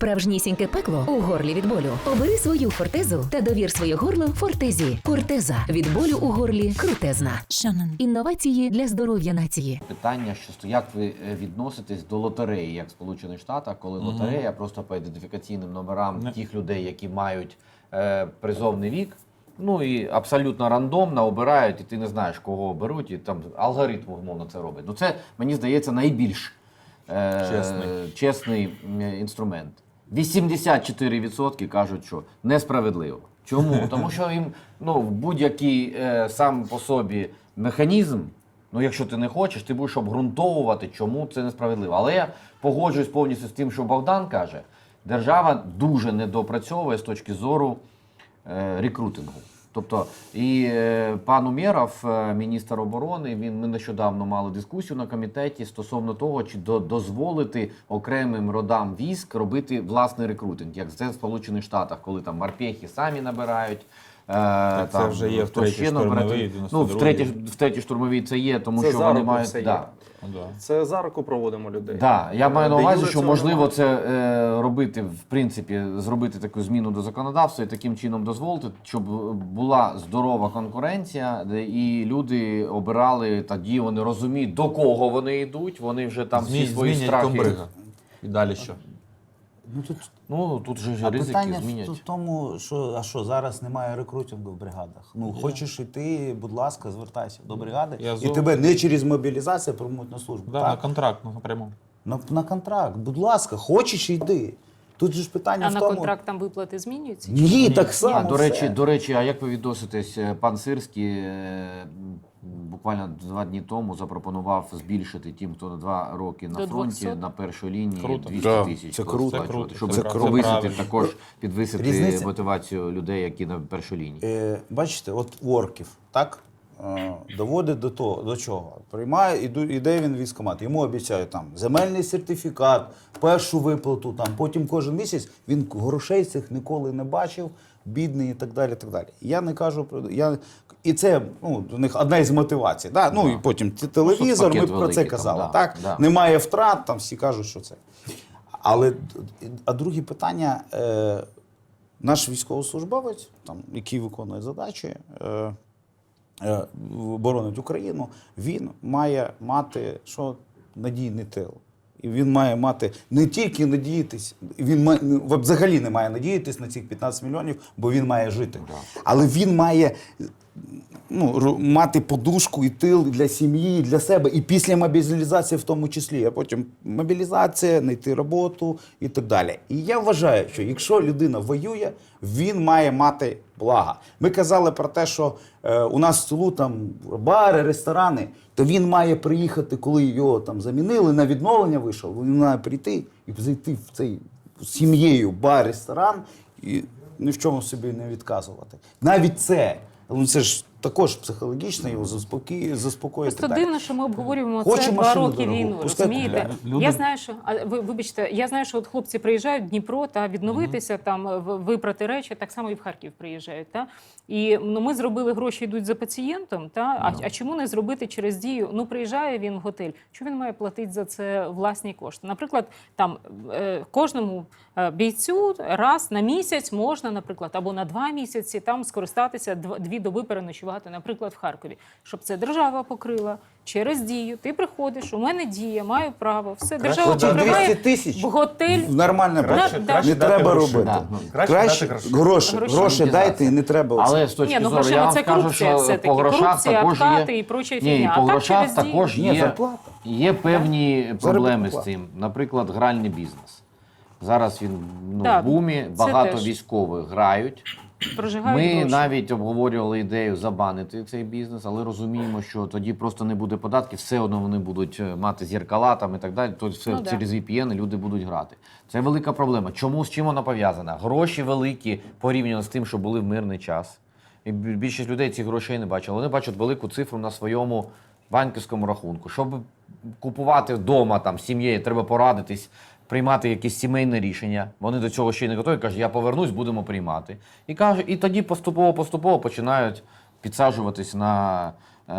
справжнісіньке пекло у горлі від болю. Обери свою фортезу та довір своє горло фортезі. Фортеза від болю у горлі крутезна. Шанон. Інновації для здоров'я нації. Питання, що як ви е, відноситесь до лотереї, як в Сполучених Штатах, коли лотерея просто по ідентифікаційним номерам Не. тих людей, які мають е, призовний вік, ну і абсолютно рандомно обирають, і ти не знаєш, кого оберуть, і там алгоритм умовно це робить. Ну це мені здається найбільш е, Чесний. чесний інструмент. 84% кажуть, що несправедливо. Чому? Тому що їм ну, будь-який е, сам по собі механізм, ну якщо ти не хочеш, ти будеш обґрунтовувати, чому це несправедливо. Але я погоджуюсь повністю з тим, що Богдан каже, держава дуже недопрацьовує з точки зору е, рекрутингу. Тобто, і е, пан Умєров, е, міністр оборони, він ми нещодавно мали дискусію на комітеті стосовно того, чи до, дозволити окремим родам військ робити власний рекрутинг, як це в Сполучених Штатах, коли там морпехи самі набирають. Е, це вже є в третій штурмовій. Ну, в третій, в третій штурмовій це є, тому Це що вони мають. все. Да. Ну, да. Це за руку проводимо людей. Да, я маю на увазі, що можливо це е, робити, в принципі, зробити таку зміну до законодавства і таким чином дозволити, щоб була здорова конкуренція, де і люди обирали тоді, вони розуміють, до кого вони йдуть. Вони вже там всі свої страхи. комбрига. І далі що? Ну тут Ну тут же ж а ризики питання в тому, що а що зараз немає рекрутингу в бригадах. Ну хочеш йти, будь ласка, звертайся до бригади, Я і зо- тебе не через мобілізацію приймуть на службу. Да, на так? контракт ну, напряму. на, на контракт. Будь ласка, хочеш йди. Тут же ж питання А в на тому. контракт там виплати змінюються? Ні, так само. А, до все. речі, до речі, а як ви відноситесь? е, Пан Сирський е, м, буквально два дні тому запропонував збільшити тим, хто на два роки на До фронті 200? на першій лінії Круто. 200 Да, тисяч. це круто. Це круто, Щоб це повисити Це також підвисити Різниця- мотивацію людей, які на першій лінії. Е, бачите, от орків, так? Е, доводить до того, до чого? Приймає, іде він військкомат, йому обіцяють там земельний сертифікат, першу виплату, там, потім кожен місяць він грошей цих ніколи не бачив, бідний і так далі. так далі. Я не кажу про. Я, і це ну, у них одна із мотивацій. Да? Ну і потім телевізор, ми про це там, казали. да, так? да. Немає втрат, там всі кажуть, що це. Але а друге питання. Е, наш військовослужбовець, там, який виконує задачі, е, боронить Україну, він має мати що надійний тил. І він має мати не тільки надіятись, він має, ну, взагалі не має надіятись на цих 15 мільйонів, бо він має жити. Але він має ну, мати подушку і тил для сім'ї, і для себе, і після мобілізації в тому числі. А потім мобілізація, знайти роботу і так далі. І я вважаю, що якщо людина воює, він має мати блага. Ми казали про те, що е, у нас в селу там бари, ресторани, то він має приїхати, коли його там замінили, на відновлення вийшов, він має прийти і зайти в цей сім'єю бар, ресторан і ні в чому собі не відказувати. Навіть це. Ну, це ж також психологічно його заспокоює, заспокоїти. Просто дивно, що ми обговорюємо Хочу це два роки дорогу. війну. Розумієте? Люди- Я знаю, що а ви вибачте, я знаю, що от хлопці приїжджають в Дніпро та відновитися, там випрати речі, так само і в Харків приїжджають. Та і ну ми зробили гроші, йдуть за пацієнтом. Та а, а чому не зробити через дію? Ну приїжджає він в готель. Чому він має платити за це власні кошти? Наприклад, там е, кожному е, бійцю раз на місяць можна, наприклад, або на два місяці там скористатися дв- дві доби переночувати, наприклад, в Харкові, щоб це держава покрила через дію. Ти приходиш, у мене дія, маю право. Все держава покриває 200 тисяч. в готель. Нормально Краще- не краще треба дати робити. гроші. Да, ну, краще Краще, дати гроші. гроші, Гроші. гроші дайте і не треба. Але з точки Ні, ну зору, я вам це скажу, корупція що все-таки. по грошах Корупція, також откати є, і проча Ні, фігня. по А так грошах через дію. також є, зарплата. є певні проблеми з цим. Наприклад, гральний бізнес. Зараз він ну, Так, в бумі, це багато теж. військових грають. Прожигають Ми гроші. навіть обговорювали ідею забанити цей бізнес, але розуміємо, що тоді просто не буде податків, все одно вони будуть е, мати зеркала там і так далі. То все Ну, да. через VPN люди будуть грати. Це велика проблема. Чому з чим вона пов'язана? Гроші великі порівняно з тим, що були в мирний час. І бі- більшість людей цих грошей не бачили. Вони бачать велику цифру на своєму банківському рахунку. Щоб купувати вдома там з сім'єю, треба порадитись. Приймати якесь сімейне рішення. Вони до цього ще й не готові. Кажуть, я повернусь, будемо приймати. І кажуть, і тоді поступово-поступово починають підсаджуватись на е,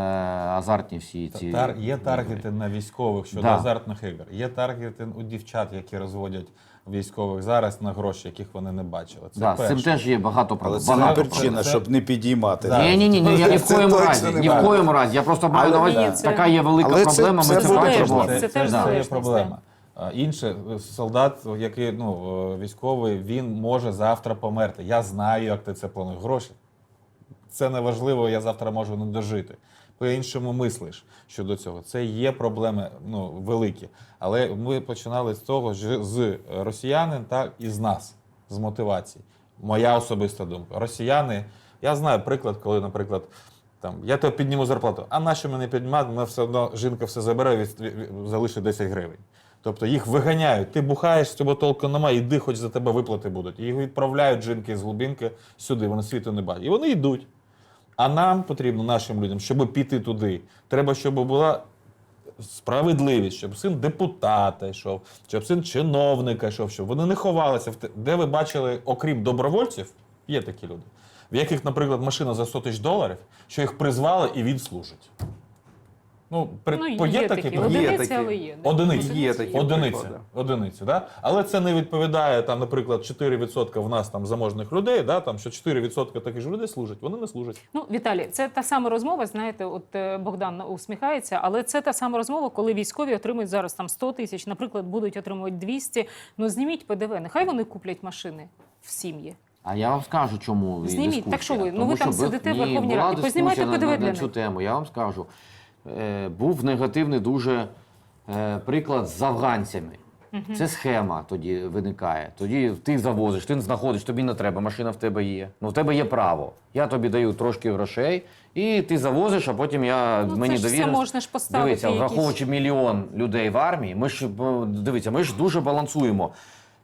азартні всі ці. Тар, є таргети на військових щодо Да. азартних ігор. Є таргети у дівчат, які розводять військових зараз на гроші, яких вони не бачили. Це Да, з цим теж є багато Але проблем. це не причина, проблем. Це- щоб не підіймати. Да. Ні, ні, ні, ні, я ні в коєму разі, ні в коєму разі. Я просто маю на увазі, така є велика Але проблема, це ми це бачимо. проблема. Це теж це є залежність, проблема. А Інше е, солдат, який ну е, військовий, він може завтра померти. Я знаю, як ти це плануєш. Гроші. Це не важливо, я завтра можу не дожити. По-іншому мислиш щодо цього. Це є проблеми ну, великі. Але ми починали з того, з росіянин так, і з нас, з мотивації. Моя особиста думка. Росіяни, я знаю приклад, коли, наприклад, там, я тебе підніму зарплату, а нащо мене піднімати, мене все одно жінка все забере, від- залишить 10 гривень. Тобто їх виганяють. Ти бухаєш, з толку немає, іди, хоч за тебе виплати будуть. Їх відправляють жінки з глибинки сюди, вони світу не бачать. І вони йдуть. А нам потрібно, нашим людям, щоб піти туди, треба, щоб була справедливість, щоб син депутата йшов, щоб син чиновника йшов, щоб вони не ховалися. Де ви бачили, окрім добровольців, є такі люди, в яких, наприклад, машина за 100 тисяч доларів, що їх призвали і він служить. Ну, при, Ну, по- є такі. приклади? Одиниці, такі. але є. да. Одиниці. Є такі Одиниці. приклади. Одиниці, да? Але це не відповідає, там, наприклад, 4% в нас там заможних людей, да? там, що 4% таких ж людей служать, вони не служать. Ну, Віталій, це та сама розмова. Знаєте, от е, Богдан усміхається, але це та сама розмова, коли військові отримують зараз там 100 тисяч, наприклад, будуть отримувати 200. Ну зніміть ПДВ. Нехай вони куплять машини в сім'ї. А я вам скажу, чому Зніміть. дискусія. Так що ви? Ну, Тому ви там сидите в ні, Верховній Раді. Познімайте ПДВ на, для на них. цю тему. Я вам скажу. Е, був негативний дуже е, приклад з афганцями. Це схема тоді виникає. Тоді ти завозиш, ти знаходиш, тобі не треба, машина в тебе є. Ну в тебе є право. Я тобі даю трошки грошей, і ти завозиш, а потім я Ну, мені довіриш. можна ж поставити Дивіться, якісь- враховуючи мільйон людей в армії, ми ж дивіться, ми ж дуже балансуємо.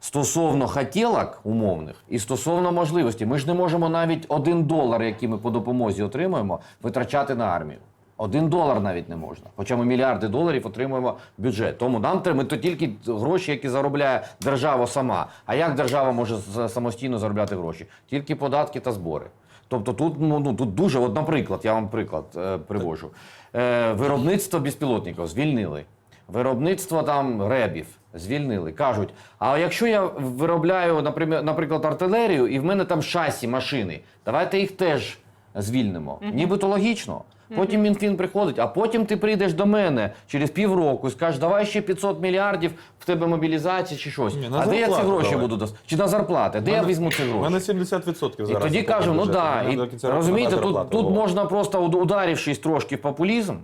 Стосовно хотілок умовних і стосовно можливості, ми ж не можемо навіть один долар, який ми по допомозі отримуємо, витрачати на армію. Один долар навіть не можна. Хоча ми мільярди доларів отримуємо в бюджет. Тому нам треба то тільки гроші, які заробляє держава сама. А як держава може самостійно заробляти гроші? Тільки податки та збори. Тобто тут, ну, ну, тут дуже, от, наприклад, я вам приклад е, привожу. Е, виробництво безпілотників звільнили. Виробництво там ребів звільнили. Кажуть, а якщо я виробляю, наприклад, наприклад, артилерію, і в мене там шасі машини, давайте їх теж звільнимо. Нібито логічно. Потім Мінфін приходить, а потім ти прийдеш до мене через півроку і скажеш, давай ще 500 мільярдів в тебе мобілізація чи щось. Ні, на а де я ці зарплату гроші давай. буду дос... Чи на зарплати? Де я візьму ці У гроші? мене 70% І зараз. тоді такого кажемо, ну бюджету. да, Мене і, кінця року розумієте, тут, тут було. можна просто уд- ударившись трошки в популізм,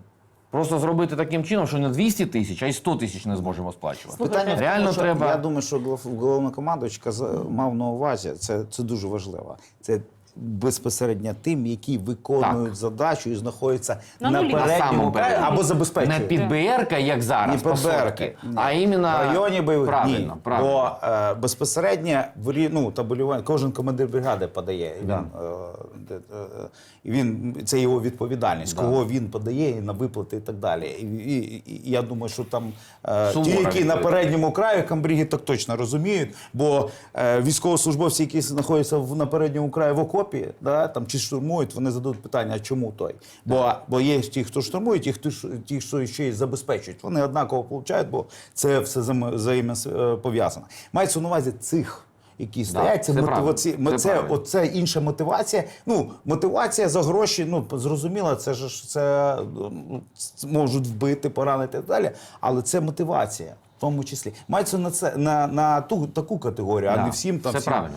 просто зробити таким чином, що не 200 тисяч, а й 100 тисяч не зможемо сплачувати. Питання в тому, Реально що треба- Я думаю, що голов- головнокомандувач каза- мав на увазі, це, це дуже важливо. Це безпосередньо тим, які виконують Так. задачу і знаходяться На на, передньому передньому. або Не під БРК, як зараз, Ні по під БРК, ні. а іменно в районі бойових правильно, ні. правильно. Бо е, безпосередньо в ну, табелювання, кожен командир бригади подає. Да. Він, е, е, він, це його відповідальність, Да. кого він подає і на виплати і так далі. І, і, і, і я думаю, що там е, ті, які на передньому краю камбріги так точно розуміють, бо е, військовослужбовці, які знаходяться в, на передньому краї в окопі, да, там, чи штурмують, вони задають питання, а чому той? Бо, бо є ті, хто штурмує, ті, хто ті, що ще й забезпечують. Вони однаково получають, бо це все взаємо- взаємопов'язано. Мається на увазі цих. Які стоять, це, мотиваці... це це, оце інша мотивація. Ну, мотивація за гроші, ну зрозуміло, це ж це можуть вбити, поранити і так далі. Але це мотивація, в тому числі. Мається на це на, на ту таку категорію, а не всім там це всім правильно.